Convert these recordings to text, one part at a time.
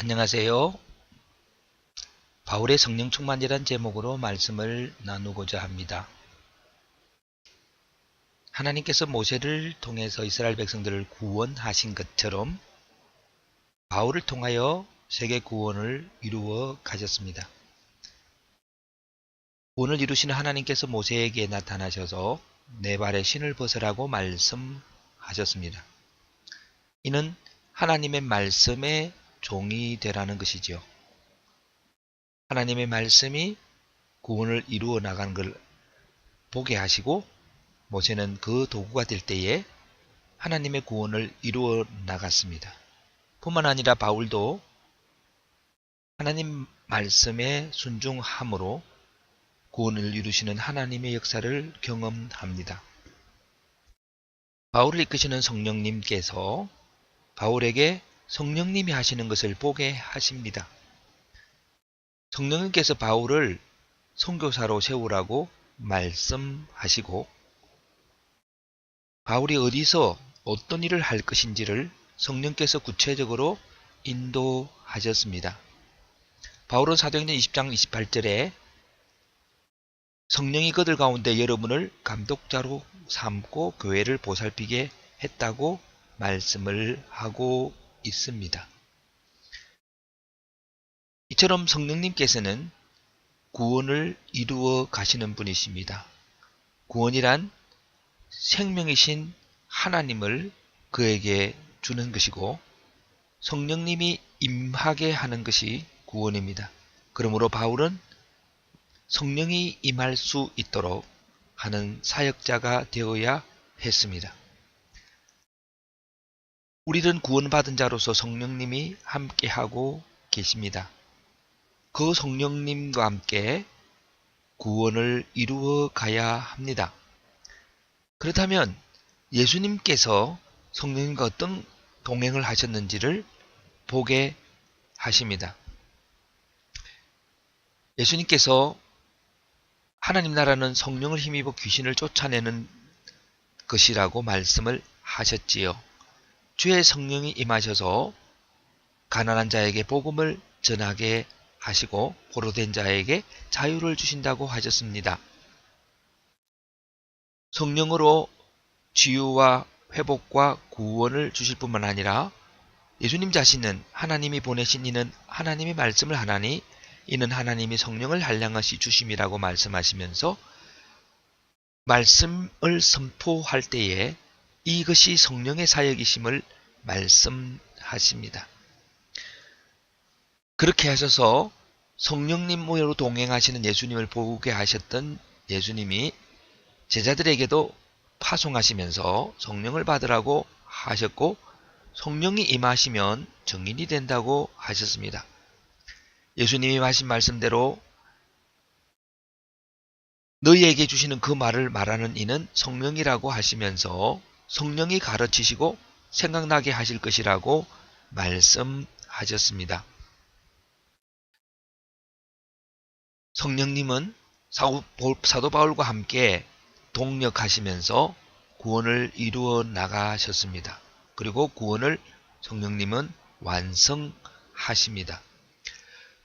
안녕하세요. 바울의 성령 충만이란 제목으로 말씀을 나누고자 합니다. 하나님께서 모세를 통해서 이스라엘 백성들을 구원하신 것처럼 바울을 통하여 세계 구원을 이루어 가셨습니다. 구원을 이루시는 하나님께서 모세에게 나타나셔서 내 발에 신을 벗으라고 말씀하셨습니다. 이는 하나님의 말씀에 종이 되라는 것이지요. 하나님의 말씀이 구원을 이루어 나가는 걸 보게 하시고 모세는 그 도구가 될 때에 하나님의 구원을 이루어 나갔습니다. 뿐만 아니라 바울도 하나님 말씀에 순종함으로 구원을 이루시는 하나님의 역사를 경험합니다. 바울을 이끄시는 성령님께서 바울에게 성령님이 하시는 것을 보게 하십니다. 성령님께서 바울을 선교사로 세우라고 말씀하시고 바울이 어디서 어떤 일을 할 것인지를 성령께서 구체적으로 인도하셨습니다. 바울은 사도행전 20장 28절에 성령이 그들 가운데 여러분을 감독자로 삼고 교회를 보살피게 했다고 말씀을 하고 있습니다. 이처럼 성령님께서는 구원을 이루어 가시는 분이십니다. 구원이란 생명이신 하나님을 그에게 주는 것이고 성령님이 임하게 하는 것이 구원입니다. 그러므로 바울은 성령이 임할 수 있도록 하는 사역자가 되어야 했습니다. 우리는 구원받은 자로서 성령님이 함께하고 계십니다. 그 성령님과 함께 구원을 이루어 가야 합니다. 그렇다면 예수님께서 성령님과 어떤 동행을 하셨는지를 보게 하십니다. 예수님께서 하나님 나라는 성령을 힘입어 귀신을 쫓아내는 것이라고 말씀을 하셨지요. 주의 성령이 임하셔서 가난한 자에게 복음을 전하게 하시고 포로된 자에게 자유를 주신다고 하셨습니다. 성령으로 치유와 회복과 구원을 주실 뿐만 아니라 예수님 자신은 하나님이 보내신 이는 하나님의 말씀을 하나니 이는 하나님이 성령을 한량하시 주심이라고 말씀하시면서 말씀을 선포할 때에 이것이 성령의 사역이심을 말씀하십니다. 그렇게 하셔서 성령님으로 동행하시는 예수님을 보게 하셨던 예수님이 제자들에게도 파송하시면서 성령을 받으라고 하셨고 성령이 임하시면 정인이 된다고 하셨습니다. 예수님이 하신 말씀대로 너희에게 주시는 그 말을 말하는 이는 성령이라고 하시면서 성령이 가르치시고 생각나게 하실 것이라고 말씀하셨습니다. 성령님은 사도 바울과 함께 동력하시면서 구원을 이루어 나가셨습니다. 그리고 구원을 성령님은 완성하십니다.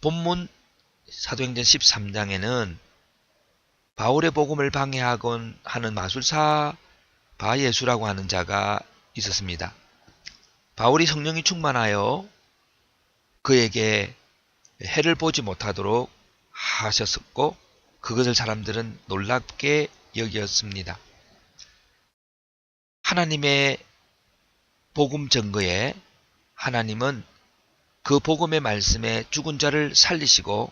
본문 사도행전 13장에는 바울의 복음을 방해하곤 하는 마술사 바예수라고 하는 자가 있었습니다. 바울이 성령이 충만하여 그에게 해를 보지 못하도록 하셨었고 그것을 사람들은 놀랍게 여겼습니다. 하나님의 복음 증거에 하나님은 그 복음의 말씀에 죽은 자를 살리시고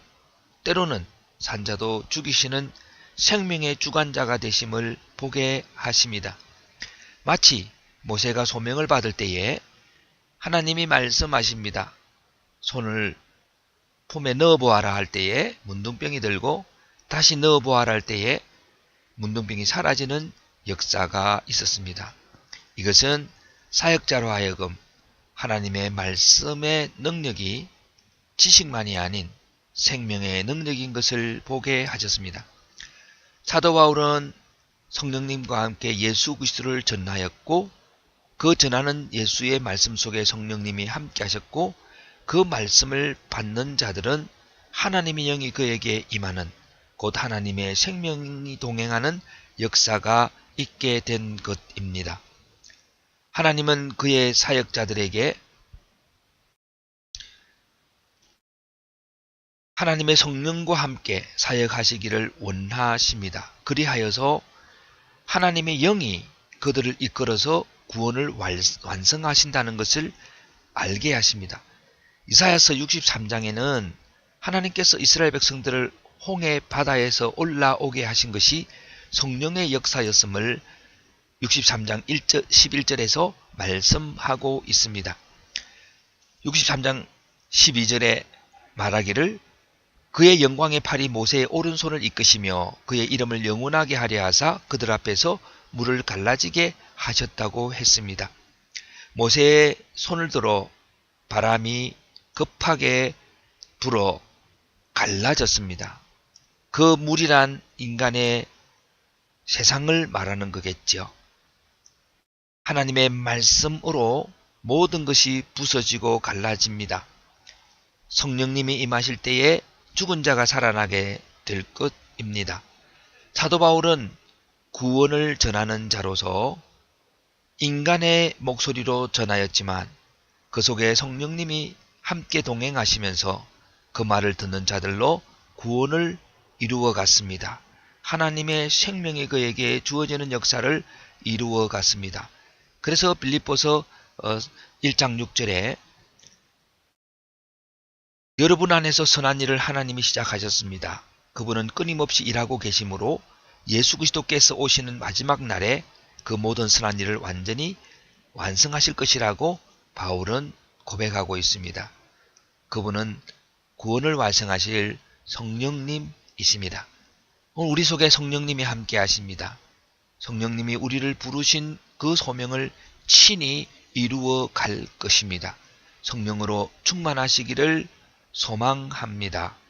때로는 산자도 죽이시는 생명의 주관자가 되심을 보게 하십니다. 마치 모세가 소명을 받을 때에 하나님이 말씀하십니다. 손을 품에 넣어보아라 할 때에 문둥병이 들고 다시 넣어보아라 할 때에 문둥병이 사라지는 역사가 있었습니다. 이것은 사역자로 하여금 하나님의 말씀의 능력이 지식만이 아닌 생명의 능력인 것을 보게 하셨습니다. 사도 바울은 성령님과 함께 예수 그리스도를 전하였고 그 전하는 예수의 말씀 속에 성령님이 함께 하셨고 그 말씀을 받는 자들은 하나님의 영이 그에게 임하는 곧 하나님의 생명이 동행하는 역사가 있게 된 것입니다. 하나님은 그의 사역자들에게 하나님의 성령과 함께 사역하시기를 원하십니다. 그리하여서 하나님의 영이 그들을 이끌어서 구원을 완성하신다는 것을 알게 하십니다. 이사야서 63장에는 하나님께서 이스라엘 백성들을 홍해 바다에서 올라오게 하신 것이 성령의 역사였음을 63장 1절, 11절에서 말씀하고 있습니다. 63장 12절에 말하기를 그의 영광의 팔이 모세의 오른손을 이끄시며 그의 이름을 영원하게 하려 하사 그들 앞에서 물을 갈라지게 하셨다고 했습니다. 모세의 손을 들어 바람이 급하게 불어 갈라졌습니다. 그 물이란 인간의 세상을 말하는 거겠죠. 하나님의 말씀으로 모든 것이 부서지고 갈라집니다. 성령님이 임하실 때에 죽은 자가 살아나게 될 것입니다. 사도 바울은 구원을 전하는 자로서 인간의 목소리로 전하였지만 그 속에 성령님이 함께 동행하시면서 그 말을 듣는 자들로 구원을 이루어 갔습니다. 하나님의 생명이 그에게 주어지는 역사를 이루어 갔습니다. 그래서 빌립보서 1장 어, 6절에 여러분 안에서 선한 일을 하나님이 시작하셨습니다. 그분은 끊임없이 일하고 계시므로 예수 그리스도께서 오시는 마지막 날에 그 모든 선한 일을 완전히 완성하실 것이라고 바울은 고백하고 있습니다. 그분은 구원을 완성하실 성령님이십니다. 오늘 우리 속에 성령님이 함께 하십니다. 성령님이 우리를 부르신 그 소명을 친히 이루어 갈 것입니다. 성령으로 충만하시기를 소망합니다.